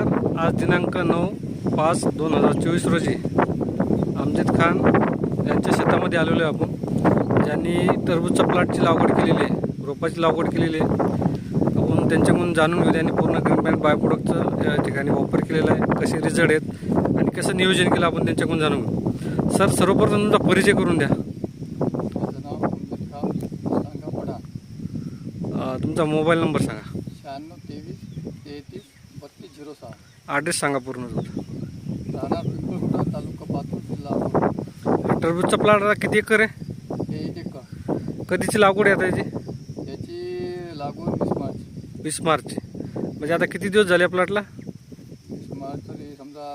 नमस्कार आज दिनांक नऊ पाच दोन हजार चोवीस रोजी अमजिद खान यांच्या शेतामध्ये आलेलो आहे आपण. ज्यांनी टरबूजच्या प्लॉटची लागवड केलेली आहे रोपाची लागवड केलेली आहे. आपण त्यांच्याकडून जाणून घेऊ त्यांनी पूर्ण ग्रीन पॅन्ट बाय प्रोडक्टचं या ठिकाणी वापर केलेला आहे कसे रिझल्ट आहेत आणि कसं नियोजन केलं आपण त्यांच्याकडून जाणून घेऊ. सर सर्वप्रथम तुमचा परिचय करून द्या. तुमचा मोबाईल नंबर सांगा शहाण्णव तेवीस तेहतीस बत्तीस झिरो सहा. ॲड्रेस सांगा पूर्ण राहणार पिंपळखुटा तालुका पातूर जिल्हा. अकोला टरबूजचा प्लॉट आता किती एकर आहे? एक एकर. कधीची लागवड आहे आता याची? याची लागवड वीस मार्च वीस मार्च म्हणजे आता किती दिवस झाले प्लॉटला वीस मार्च तरी समजा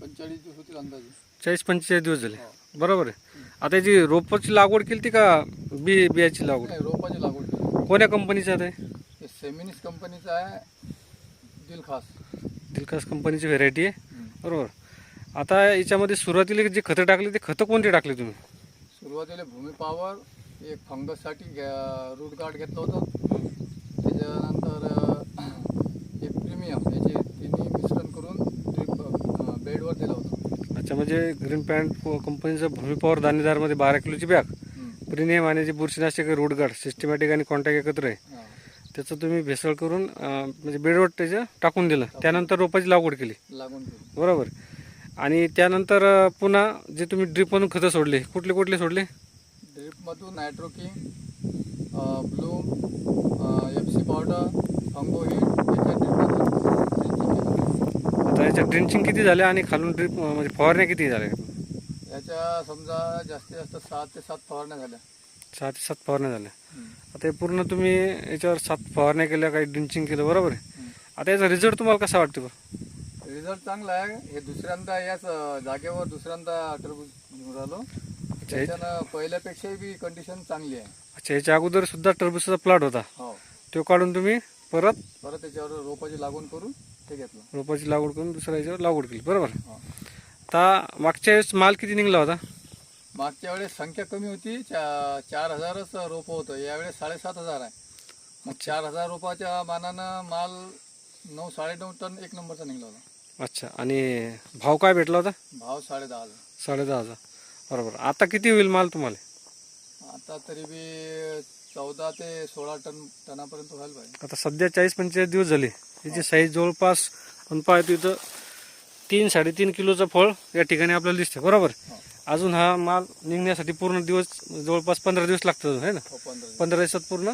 पंचेचाळीस दिवस होतील अंदाजे. चाळीस पंचेचाळीस दिवस झाले. हो. बरोबर आहे. आता याची रोपाची लागवड केली ती का बी बियाची लागवड? रोपाची लागवड कोण्या कंपनीचं आहे ते हे सेमिनिस कंपनीचं आहे दिल खास दिलकास कंपनीची व्हेरायटी आहे बरोबर. आता याच्यामध्ये सुरुवातीला जे खतं टाकले ते खतं कोणते टाकले तुम्ही? सुरुवातीला भूमी पॉवर एक फंगससाठी रूट गार्ड घेतलं होतं. त्याच्यानंतर एक प्रीमियम याचे तिन्ही मिश्रण करून ड्रीप बेडवर दिलं होतं. अच्छा म्हणजे ग्रीन पॅन्ट कंपनीचं भूमी पॉवर दाणेदारमध्ये बारा किलोची बॅग. हम्म. प्रिनियम आणि जे बुरशीनाशक रोडगार्ड सिस्टमॅटिक आणि कॉन्टॅक्ट एकत्र आहे. हा. त्याचं तुम्ही भेसळ करून अं, म्हणजे बेडवर त्याचं टाकून दिलं. त्यानंतर रोपाची लागवड केली. लागून बरोबर. आणि त्यानंतर अं, पुन्हा जे तुम्ही ड्रिपमधून खतं सोडले कुठले कुठले सोडले? ड्रीपमधून Nitroking bloom F C powder याच्या ड्रीपमधून आता याच्या ड्रिंचिंग किती झाले आणि खालून ड्रिप म्हणजे फवारण्या किती झाल्या? याच्या समजा जास्तीत जास्त सात ते सात फवारण्या झाल्या. सहा ते सात फवारण्या झाल्या. आता हे पूर्ण तुम्ही याच्यावर सात फवारण्या केल्या काही ड्रिंचिंग केलं बरोबर आहे? आता याचा रिझल्ट तुम्हाला कसा वाटतो रिझल्ट चांगला आहे. हे दुसऱ्यांदा याच जागेवर दुसऱ्यांदा टरबूज घेऊन राहिलो. त्याच्यानं पहिल्यापेक्षाही बी कंडिशन चांगली आहे. अच्छा याच्या अगोदर सुद्धा टरबूजचा प्लॉट होता. हो. तो काढून तुम्ही परत परत त्याच्यावर रोपाची लागवड करून ते घेतलं. रोपाची लागवड करून दुसऱ्या याच्यावर लागवड केली बरोबर हो. आता मागच्या वेळेस माल किती निघला होता? मागच्या वेळेस संख्या कमी होती चा- चार हजारच रोपं होतं. यावेळेस साडेसात हजार आहे. मग चार हजार रोपाच्या मानानं माल नऊ साडेनऊ टन एक नंबरचा निघला होता. अच्छा आणि भाव काय भेटला होता? भाव साडे दहा हजार. साडे दहा हजार. बरोबर. आता किती होईल माल तुम्हाला? आता तरी बी चौदा ते सोळा टन टनापर्यंत व्हायला पाहिजे. आता सध्या चाळीस पंचेचाळीस दिवस झाले. त्याची साईज जवळपास आपण पाहतो इथं तीन साडेतीन किलोचं फळ या ठिकाणी आपल्याला दिसते बरोबर? हो. अजून हा माल निघण्यासाठी पूर्ण दिवस जवळपास पंधरा दिवस लागतात अजून, है ना? हो पंधरा दिवसात पूर्ण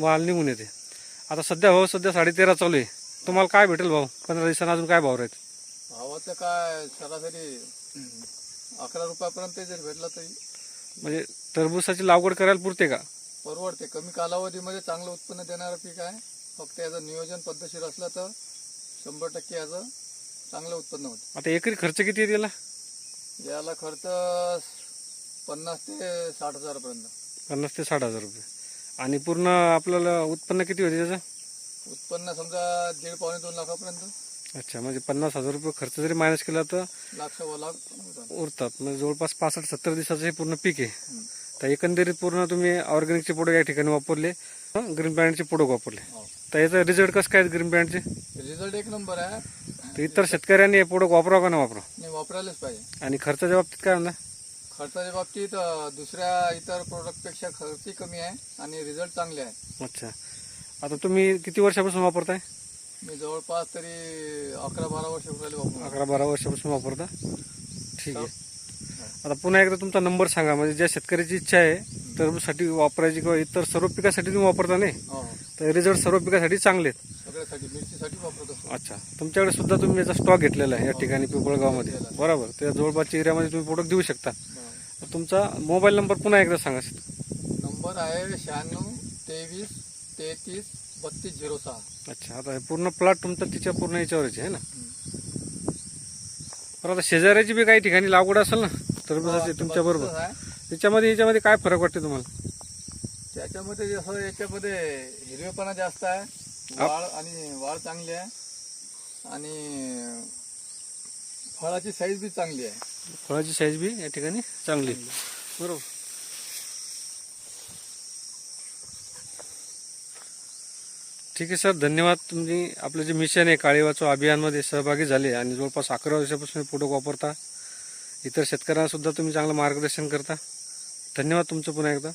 माल निघून येते. आता सध्या भाव सध्या साडेतेरा चालू आहे. तुम्हाला काय भेटेल भाव पंधरा दिवसांना अजून काय भाव राहते भावाचं काय सरासरी अकरा रुपयापर्यंत जर भेटला तरी. म्हणजे टरबूसाची लागवड करायला पुरते का? परवडते. कमी कालावधीमध्ये चांगलं उत्पन्न देणारं पीक आहे. फक्त याचं नियोजन पद्धतशीर असलं तर शंभर टक्के याचं चांगलं उत्पन्न होतं. आता एकरी खर्च किती येते याला खर्च पन्नास ते साठ हजारापर्यंत. पन्नास ते साठ हजार रुपये. आणि पूर्ण आपल्याला उत्पन्न किती होते त्याचं? उत्पन्न समजा दीड पावणे दोन लाखापर्यंत. अच्छा म्हणजे पन्नास हजार रुपये खर्च जरी मायनस केला तर लाख सव्वा लाख होतात. उरतात. म्हणजे जवळपास पासष्ट सत्तर दिवसाचं हे पूर्ण पीक आहे. हम्म. तर एकंदरीत पूर्ण तुम्ही ऑर्गॅनिकचे प्रोडक्ट या ठिकाणी वापरले ग्रीन पॅन्टचे प्रोडक्ट वापरले. हो. तर याचा रिझल्ट कसं काय ग्रीन पॅन्टचे रिझल्ट एक नंबर आहे. तर इतर शेतकऱ्यांनी हे प्रोडक्ट वापरावं का नाही वापरा नाही वापरायलाच पाहिजे. आणि खर्चाच्या बाबतीत काय म्हणता खर्चाच्या बाबतीत अं, दुसऱ्या इतर प्रोडक्टपेक्षा खर्चही कमी आहे आणि रिझल्ट चांगले आहे. अच्छा. आता तुम्ही किती वर्षापासून वापरताय? मी जवळपास तरी अकरा बारा वर्ष वापरून अकरा बारा वर्षापासून वापरता? ठीक आहे. आता पुन्हा एकदा तुमचा नंबर सांगा. म्हणजे ज्या शेतकऱ्याची इच्छा आहे टरबूजसाठी वापरायची किंवा इतर सर्व पिकासाठी तुम्ही वापरता नाही? हो. हो तर रिझल्ट सर्व पिकासाठी चांगले आहेत. सगळ्यासाठी मिरचीसाठी वापरत असतो. अच्छा. तुमच्याकडे सुद्धा तुम्ही याचा स्टॉक घेतलेला आहे या ठिकाणी पिंपळगावमध्ये. बरोबर. त्या जवळपासच्या एरियामध्ये तुम्ही प्रोडक्ट देऊ शकता. तुमचा मोबाईल नंबर पुन्हा एकदा सांगा नंबर आहे शहाण्णव तेवीस तेहतीस बत्तीस झिरो सहा. अच्छा. आता हे पूर्ण प्लॉट तुमचा तिच्या पूर्ण याच्यावरच आहे ना? पण आता शेजाऱ्याची बी काही ठिकाणी लागवड असेल ना टरबूजाची तुमच्या बरोबर. त्याच्यामध्ये याच्यामध्ये काय फरक वाटते तुम्हाला? त्याच्यामध्ये जसं याच्यामध्ये हिरवेपणा जास्त आहे. वाळ आणि वाळ चांगली आहे. आणि फळाची साईज बी चांगली आहे. फळाची साईज बी या ठिकाणी चांगली आहे. बरोबर. ठीक आहे सर. धन्यवाद. तुम्ही आपलं जे मिशन आहे काळी वाचो अभियानमध्ये सहभागी झाले आणि जवळपास अकरा वर्षापासून प्रोडक्ट वापरता. इतर शेतकऱ्यांना सुद्धा तुम्ही चांगलं मार्गदर्शन करता. धन्यवाद तुमचं पुन्हा एकदा.